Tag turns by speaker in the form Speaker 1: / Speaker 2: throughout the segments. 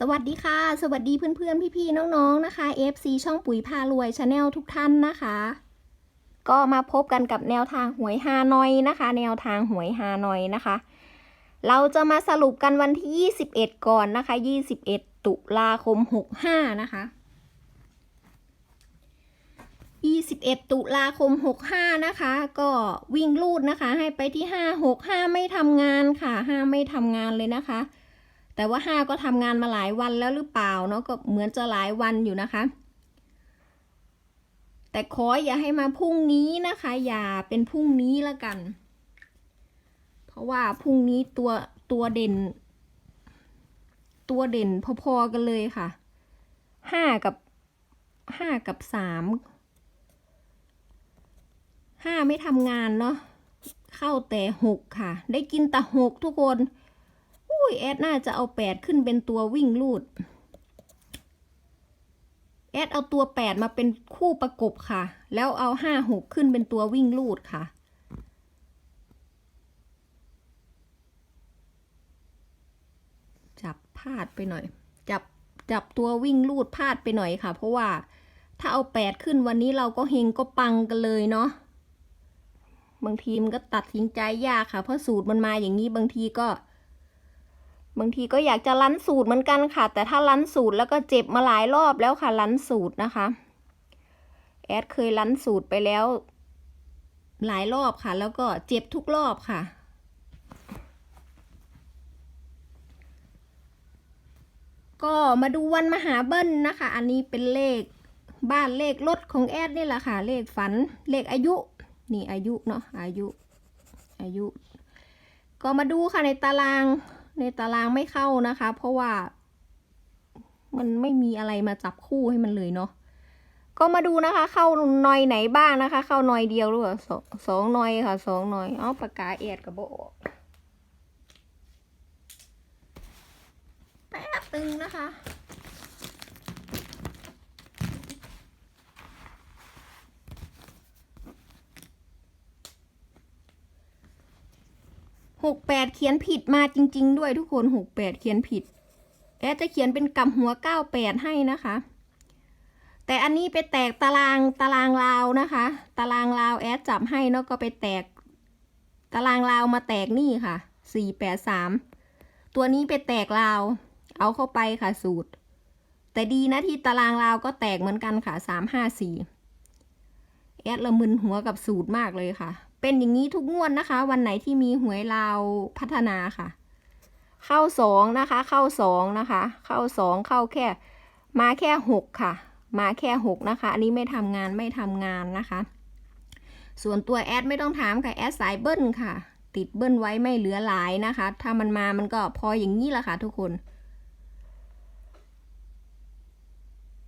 Speaker 1: สวัสดีค่ะ สวัสดีเพื่อนๆ พี่ๆ น้องๆ นะคะ FC ช่องปุ๋ยพารวยชาแนลทุกท่านนะคะ ก็มาพบกันกับแนวทางหวยฮานอยนะคะ แนวทางหวยฮานอยนะคะ เราจะมาสรุปกันวันที่ 21 ก่อนนะคะ 21 ตุลาคม 65 นะคะ 21 ตุลาคม 65 นะคะ ก็วิ่งลูดนะคะ ให้ไปที่ 5 6 5 ไม่ทำงานค่ะ 5 ไม่ทำงานเลยนะคะ แต่ว่าห้าก็ทำงานมาหลายวันแล้วหรือเปล่าเนาะก็เหมือนจะหลายวันอยู่นะคะ แต่ขออย่าให้มาพรุ่งนี้นะคะ อย่าเป็นพรุ่งนี้ละกัน เพราะว่าพรุ่งนี้ตัวตัวเด่น ตัวเด่นพอๆกันเลยค่ะห้ากับห้ากับสามห้าไม่ทำงานเนาะเข้าแต่หกค่ะ ได้กินแต่หกทุกคน ยแอดน่าจะเอาแปดขึ้นเป็นตัววิ่งลูด แอดเอาตัวแปดมาเป็นคู่ประกบค่ะ แล้วเอาห้าหกขึ้นเป็นตัววิ่งลูดค่ะจับพลาดไปหน่อย จับจับตัววิ่งลูดพลาดไปหน่อยค่ะ เพราะว่าถ้าเอาแปดขึ้นวันนี้เราก็เฮงก็ปังกันเลยเนาะบางทีมันก็ตัดสินใจยากค่ะ เพราะสูตรมันมาอย่างนี้บางทีก็ บางทีก็อยากจะลั้นสูตรเหมือนกันค่ะ แต่ถ้าลั้นสูตรแล้วก็เจ็บมาหลายรอบแล้วค่ะลั้นสูตรนะคะ แอดเคยลั้นสูตรไปแล้ว หลายรอบค่ะ แล้วก็เจ็บทุกรอบค่ะ ก็มาดูวันมหาเบิ้ลนะคะ อันนี้เป็นเลขบ้านเลขรถของแอดนี่แหละค่ะ เลขฝันเลขอายุ นี่อายุเนาะอายุ อายุ ก็มาดูค่ะในตาราง ในตารางไม่เข้านะคะ เพราะว่า มันไม่มีอะไรมาจับคู่ให้มันเลยเนาะก็มาดูนะคะ เข้าหน่อยไหนบ้างนะคะ เข้าหน่อยเดียวหรือเปล่าสองสองหน่อยค่ะสองหน่อยเอาปากกาเอ็ดกับโบกแป๊บตึงนะคะ หกแปดเขียนผิดมาจริง ๆ ด้วยทุกคนหกแปดเขียนผิดแอดจะเขียนเป็นกำหัวเก้าแปดให้นะคะ แต่อันนี้ไปแตกตารางตารางราวนะคะ ตารางราวแอดจับให้เนาะก็ไปแตก ตารางราวมาแตกนี่ค่ะสี่แปดสามตัวนี้ไปแตกราว เอาเข้าไปค่ะสูตร แต่ดีนะที่ตารางราวก็แตกเหมือนกันค่ะสามห้าสี่แอดละมึนหัวกับสูตรมากเลยค่ะ เป็นอย่างนี้ทุกงวดนะคะ วันไหนที่มีหวยลาวพัฒนาค่ะ เข้าสองนะคะ เข้าสองนะคะ เข้าสองเข้าแค่ มาแค่หกค่ะ มาแค่หกนะคะ อันนี้ไม่ทำงานไม่ทำงานนะคะ ส่วนตัวแอดไม่ต้องถามค่ะแอดสายเบิ้ลค่ะ ติดเบิ้ลไว้ไม่เหลือหลายนะคะ ถ้ามันมามันก็พออย่างนี้ละค่ะ ทุกคน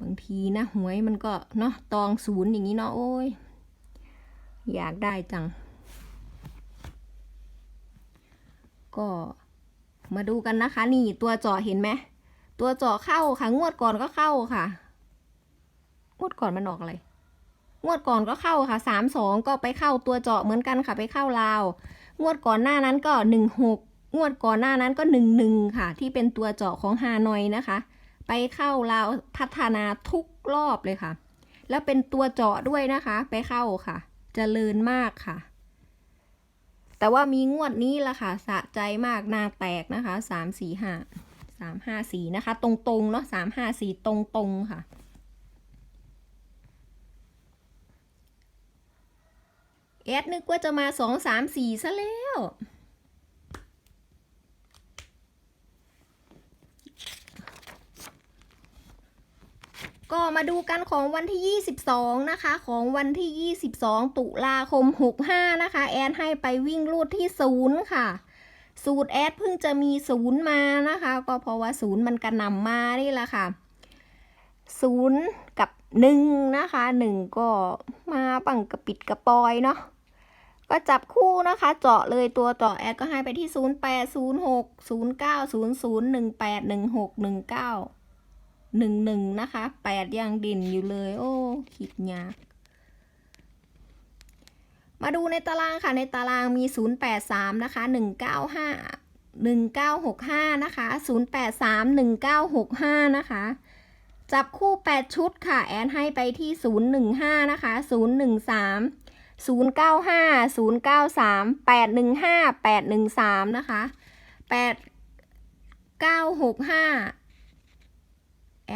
Speaker 1: บางทีนะหวยมันก็เนาะตองศูนย์อย่างนี้เนาะโอ้ย อยากได้จัง ก็มาดูกันนะคะ นี่ตัวเจาะเห็นไหมตัวเจาะเข้าค่ะ งวดก่อนก็เข้าค่ะ งวดก่อนมันออกอะไร งวดก่อนก็เข้าค่ะสามสองก็ไปเข้าตัวเจาะเหมือนกันค่ะ ไปเข้าลาว งวดก่อนหน้านั้นก็หนึ่งหกงวดก่อนหน้านั้นก็หนึ่งหนึ่งค่ะ ที่เป็นตัวเจาะของฮานอยนะคะ ไปเข้าลาวพัฒนาทุกรอบเลยค่ะ แล้วเป็นตัวเจาะด้วยนะคะ ไปเข้าค่ะ เจริญมากค่ะ แต่ว่ามีงวดนี้ละค่ะสะใจมากนาแตกนะคะสามสี่ห้าสามห้าสี่นะคะ ตรงๆเนาะสามห้าสี่ตรงๆค่ะแอดนึกว่าจะมาสองสามสี่ซะแล้ว ก็มาดูกันของวันที่ 22 นะคะ ของวันที่ 22 ตุลาคม 65 นะคะ แอดให้ไปวิ่งรูดที่ศูนย์ค่ะ สูตรแอดเพิ่งจะมีศูนย์มานะคะ ก็เพราะว่าศูนย์มันกระหน่ำมานี่แหละค่ะศูนย์กับหนึ่งนะคะหนึ่งก็มาปังกระปิดกระปอยเนาะก็จับคู่นะคะ เจาะเลยตัวเจาะแอดก็ให้ไปที่ 0 8 0 6 0 9 0 0 1 8 1 6 1 9 หนึ่งหนึ่งนะคะแปดยังดินอยู่เลย โอ้คิดยากมาดูในตารางค่ะ ในตารางมี 083 นะคะ 195 1965 นะคะ 083 1965 นะคะ จับคู่ 8 ชุดค่ะ แอนให้ไปที่ 015 นะคะ 013 095 093 815 813 นะคะ 8 965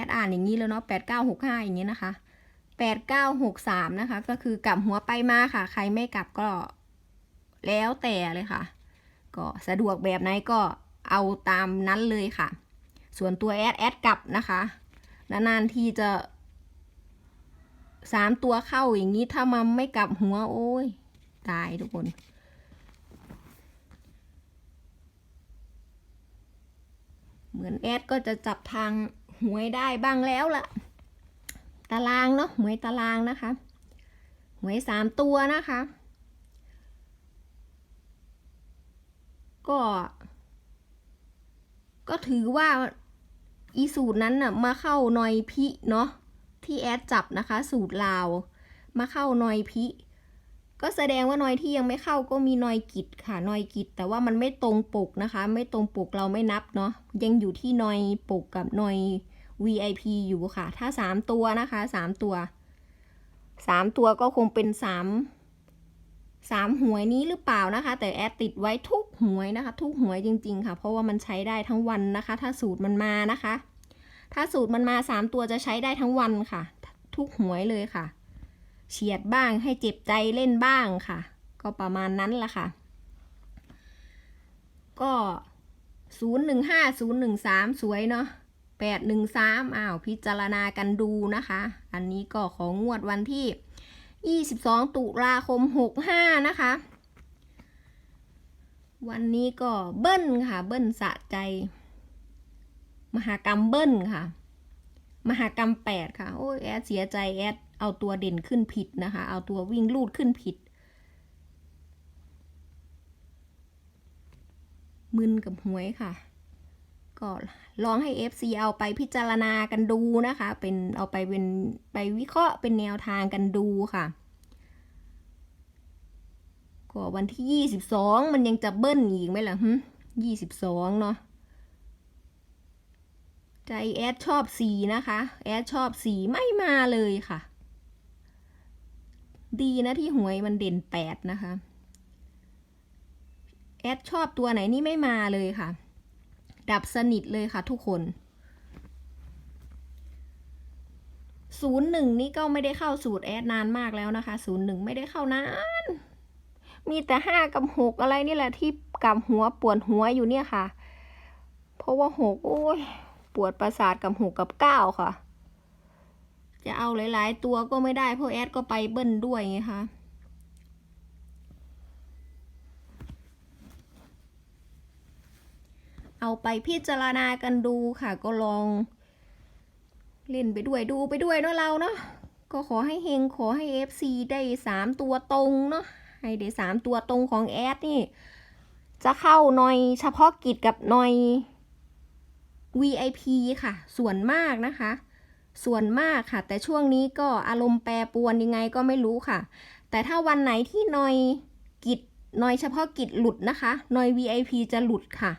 Speaker 1: ดอ่านอย่างนี้แล้วเนาะ8965อย่างนี้นะคะ8963นะคะ ก็คือกลับหัวไปมาค่ะ ใครไม่กลับก็แล้วแต่เลยค่ะ ก็สะดวกแบบไหนก็เอาตามนั้นเลยค่ะ ส่วนตัวแอดแอดกลับนะคะนานๆทีจะสามตัวเข้าอย่างนี้ถ้ามันไม่กลับหัวโอ้ย ตายทุกคน เหมือนแอดก็จะจับทาง หวยได้บ้างแล้วล่ะ ตารางเนาะหวยตารางนะคะ หวยสามตัวนะคะ ก็ ก็ถือว่าอีสูตรนั้นน่ะมาเข้านอยพิเนาะที่แอดจับนะคะ สูตรลาว มาเข้านอยพิ ก็แสดงว่านอยที่ยังไม่เข้าก็มีนอยกิจค่ะนอยกิจ แต่ว่ามันไม่ตรงปกนะคะ ไม่ตรงปกเราไม่นับเนาะยังอยู่ที่นอยปกกับนอย VIP อยู่ค่ะ ถ้าสามตัวนะคะสามตัวสามตัวก็คงเป็นสามสามหวยนี้หรือเปล่านะคะ แต่แอดติดไว้ทุกหวยนะคะ ทุกหวยจริง ๆ ค่ะ เพราะว่ามันใช้ได้ทั้งวันนะคะ ถ้าสูตรมันมานะคะ ถ้าสูตรมันมาสามตัวจะใช้ได้ทั้งวันค่ะ ทุกหวยเลยค่ะ เฉียดบ้างให้เจ็บใจเล่นบ้างค่ะ ก็ประมาณนั้นละค่ะ ก็ศูนย์หนึ่งห้าศูนย์หนึ่งสามสวยเนาะแปดหนึ่งสามอ้าวพิจารณากันดูนะคะ อันนี้ก็ของงวดวันที่22ตุลาคม65นะคะ วันนี้ก็เบิ้ลค่ะ เบิ้ลสะใจ มหากรรมเบิ้ลค่ะ มหากรรม 8 ค่ะ โอ้ยแอดเสียใจแอดเอาตัวเด่นขึ้นผิดนะคะ เอาตัววิ่งลูดขึ้นผิดมึนกับหวยค่ะ ก็ลองให้ FC เอาไปพิจารณากันดูนะคะ เป็นเอาไปเป็นไปวิเคราะห์เป็นแนวทางกันดูค่ะก็วันที่ 22 มันยังจะเบิ้ลอีกไหมล่ะฮึ22 เนาะ ใจแอดชอบสีนะคะ แอดชอบสีไม่มาเลยค่ะ ดีนะที่หวยมันเด่น8นะคะ แอดชอบตัวไหนนี่ไม่มาเลยค่ะ ดับสนิทเลยค่ะทุกคนศูนย์หนึ่งนี่ก็ไม่ได้เข้าสูตรแอดนานมากแล้วนะคะศูนย์หนึ่งไม่ได้เข้านาน มีแต่ห้ากับหกอะไรนี่แหละที่กับหัวปวดหัวอยู่เนี่ยค่ะ เพราะว่าหกโอ้ย ปวดประสาทกับหกกับเก้าค่ะ จะเอาหลาย ๆ ตัวก็ไม่ได้เพราะแอดก็ไปเบิ้ลด้วยไงคะเอาไปพิจารณากันดูค่ะก็ลอง เล่นไปด้วยดูไปด้วยเนาะเราเนาะก็ขอให้เฮงขอให้ FC ได้สามตัวตรงเนาะให้ได้สามตัวตรงของแอดนี่ จะเข้าหน่อยเฉพาะกิจกับหน่อย VIP ค่ะ ส่วนมากนะคะ ส่วนมากค่ะ แต่ช่วงนี้ก็อารมณ์แปรปรวนยังไงก็ไม่รู้ค่ะ แต่ถ้าวันไหนที่นอยกิจนอยเฉพาะกิจหลุดนะคะนอย VIP จะหลุดค่ะ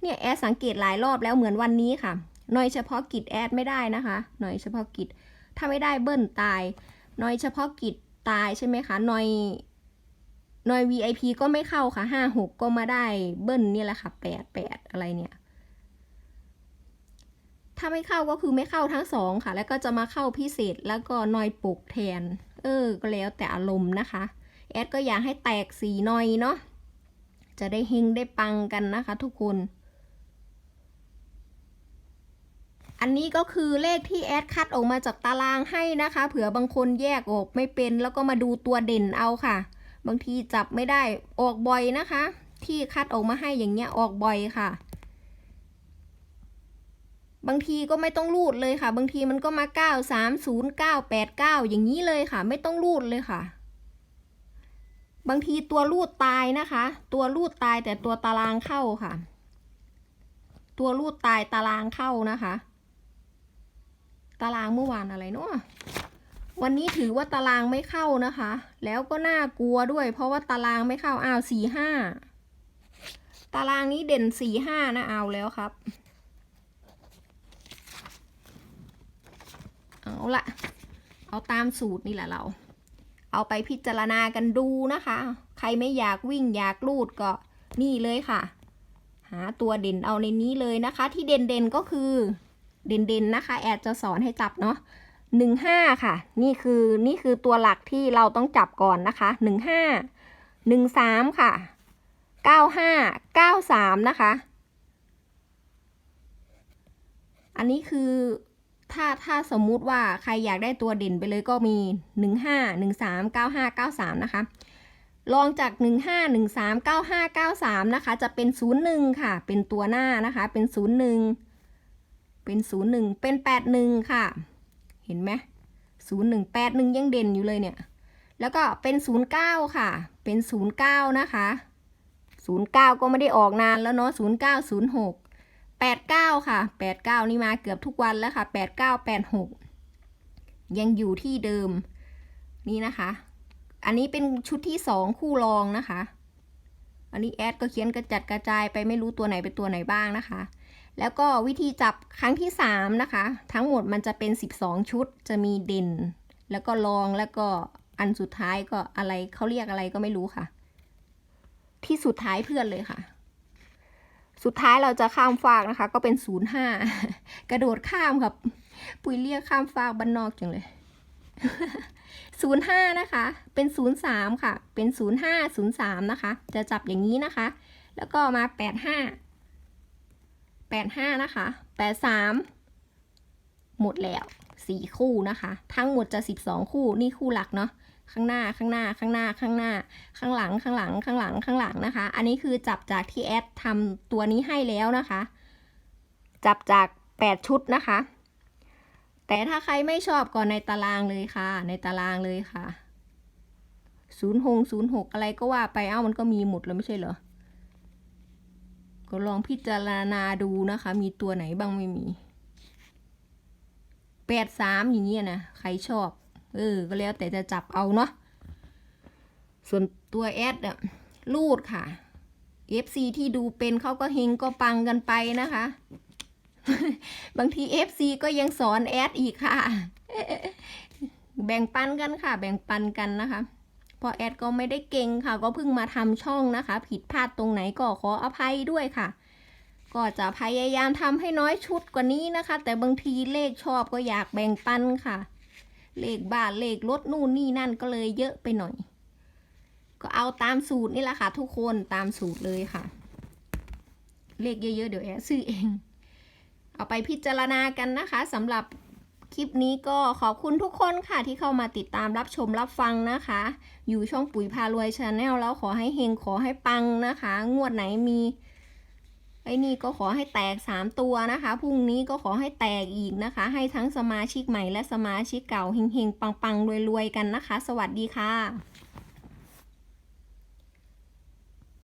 Speaker 1: เนี่ยแอดสังเกตหลายรอบแล้วเหมือนวันนี้ค่ะนอยเฉพาะกิจแอดไม่ได้นะคะนอยเฉพาะกิจ ถ้าไม่ได้เบิ้ลตายนอยเฉพาะกิจตายใช่ไหมคะนอยนอย VIP ก็ไม่เข้าค่ะห้าหกก็มาได้เบิ้ลเนี่ยแหละค่ะแปดแปดอะไรเนี่ย ถ้าไม่เข้าก็คือไม่เข้าทั้งสองค่ะ แล้วก็จะมาเข้าพิเศษแล้วก็หน่อยปลุกแทน เออ ก็แล้วแต่อารมณ์นะคะ แอดก็อยากให้แตกสีหน่อยเนาะ จะได้เฮงได้ปังกันนะคะ ทุกคน อันนี้ก็คือเลขที่แอดคัดออกมาจากตารางให้นะคะ เผื่อบางคนแยกออกไม่เป็น แล้วก็มาดูตัวเด่นเอาค่ะ บางทีจับไม่ได้ออกบ่อยนะคะ ที่คัดออกมาให้อย่างเงี้ยออกบ่อยค่ะ บางทีก็ไม่ต้องรูดเลยค่ะ บางทีมันก็มาเก้าสามศูนย์เก้าแปดเก้าอย่างนี้เลยค่ะ ไม่ต้องรูดเลยค่ะ บางทีตัวรูดตายนะคะ ตัวรูดตายแต่ตัวตารางเข้าค่ะ ตัวรูดตายตารางเข้านะคะ ตารางเมื่อวานอะไรเนาะวันนี้ถือว่าตารางไม่เข้านะคะ แล้วก็น่ากลัวด้วย เพราะว่าตารางไม่เข้าอ้าวสี่ห้าตตารางนี้เด่นสี่ห้านะเอาแล้วครับ เอา ละเอาตามสูตรนี่แหละเรา เอาไปพิจารณากันดูนะคะ ใครไม่อยากวิ่งอยากลูดก็นี่เลยค่ะ หาตัวเด่นเอาในนี้เลยนะคะ ที่เด่นเด่นๆก็คือเด่นเด่นนะคะ แอดจะสอนให้จับเนาะหนึ่งห้าค่ะ นี่คือนี่คือตัวหลักที่เราต้องจับก่อนนะคะหนึ่งห้าหนึ่งสามค่ะเก้าห้าเก้าสามนะคะ อันนี้คือ ถ้าถ้าสมมุติว่าใครอยากได้ตัวเด่นไปเลยก็มีหนึ่งห้าหนึ่งสามเก้าห้าเก้าสามนะคะลองจาก 1 5 1 3 9 5 9 3 นะคะ จะเป็น 0 1 ค่ะ เป็นตัวหน้านะคะ เป็น 0 1 เป็น 0 1 เป็น 8 1 ค่ะ เห็นไหม0 1 8 1 ยังเด่นอยู่เลยเนี่ย แล้วก็เป็น 0 9 ค่ะ เป็น 0 9 นะคะ 0 9 ก็ไม่ได้ออกนานแล้วเนาะ0 9 8 9 ค่ะ 8 9 นี่มาเกือบทุกวันแล้วค่ะ 8 9 8 6 ยังอยู่ที่เดิมนี่นะคะ อันนี้เป็นชุดที่สองคู่รองนะคะ อันนี้แอดก็เขียนกระจัดกระจายไปไม่รู้ตัวไหนเป็นตัวไหนบ้างนะคะ แล้วก็วิธีจับครั้งที่สามนะคะ ทั้งหมดมันจะเป็น 12 ชุดจะมีเด่น แล้วก็รองแล้วก็อันสุดท้ายก็อะไรเขาเรียกอะไรก็ไม่รู้ค่ะ ที่สุดท้ายเพื่อนเลยค่ะ สุดท้ายเราจะข้ามฟากนะคะ ก็เป็น05กระโดดข้ามครับ ปุยเรียกข้ามฟากบ้านนอกจังเลยศูนย์ห้านะคะ เป็นศูนย์สามค่ะ เป็นศูนย์ห้าศูนย์สามนะคะ จะจับอย่างนี้นะคะ แล้วก็มาแปดห้าแปดห้านะคะแปดสามหมดแล้วสี่คู่นะคะ ทั้งหมดจะสิบสองคู่นี่คู่หลักเนาะ ข้างหน้าข้างหน้าข้างหน้าข้างหน้า ข้างหลังข้างหลังข้างหลังข้างหลังนะคะ อันนี้คือจับจากที่แอดทำตัวนี้ให้แล้วนะคะ จับจากแปดชุดนะคะ แต่ถ้าใครไม่ชอบก็ในตารางเลยค่ะ ในตารางเลยค่ะศูนย์หงศูนย์หกอะไรก็ว่าไปเอ้ามันก็มีหมดแล้วไม่ใช่เหรอก็ลองพิจารณาดูนะคะ มีตัวไหนบ้างไม่มีแปดสามอย่างเงี้ยนะ ใครชอบ เออ ก็แล้วแต่จะจับเอาเนาะ ส่วนตัวแอดอะรูดค่ะ FC ที่ดูเป็นเขาก็เฮงก็ปังกันไปนะคะ บางที FC ก็ยังสอนแอดอีกค่ะ แบ่งปันกันค่ะ แบ่งปันกันนะคะพอแอดก็ไม่ได้เก่งค่ะ ก็เพิ่งมาทำช่องนะคะ ผิดพลาดตรงไหนก็ขออภัยด้วยค่ะ ก็จะพยายามทำให้น้อยชุดกว่านี้นะคะ แต่บางทีเลขชอบก็อยากแบ่งปันค่ะ เลขบ้านเลขรถนู่นนี่นั่นก็เลยเยอะไปหน่อย ก็เอาตามสูตรนี่แหละค่ะ ทุกคนตามสูตรเลยค่ะ เลขเยอะๆเดี๋ยวแอดซื้อเอง เอาไปพิจารณากันนะคะสำหรับคลิปนี้ก็ขอบคุณทุกคนค่ะที่เข้ามาติดตามรับชมรับฟังนะคะ อยู่ช่องปุ๋ยพารวยชาแนลแล้วขอให้เฮงขอให้ปังนะคะ งวดไหนมี ไอ้นี่ก็ขอให้แตก 3 ตัวนะคะ พรุ่งนี้ก็ขอให้แตกอีกนะคะ ให้ทั้งสมาชิกใหม่และสมาชิกเก่าเฮงๆ ปังๆ รวยๆ กันนะคะ สวัสดีค่ะ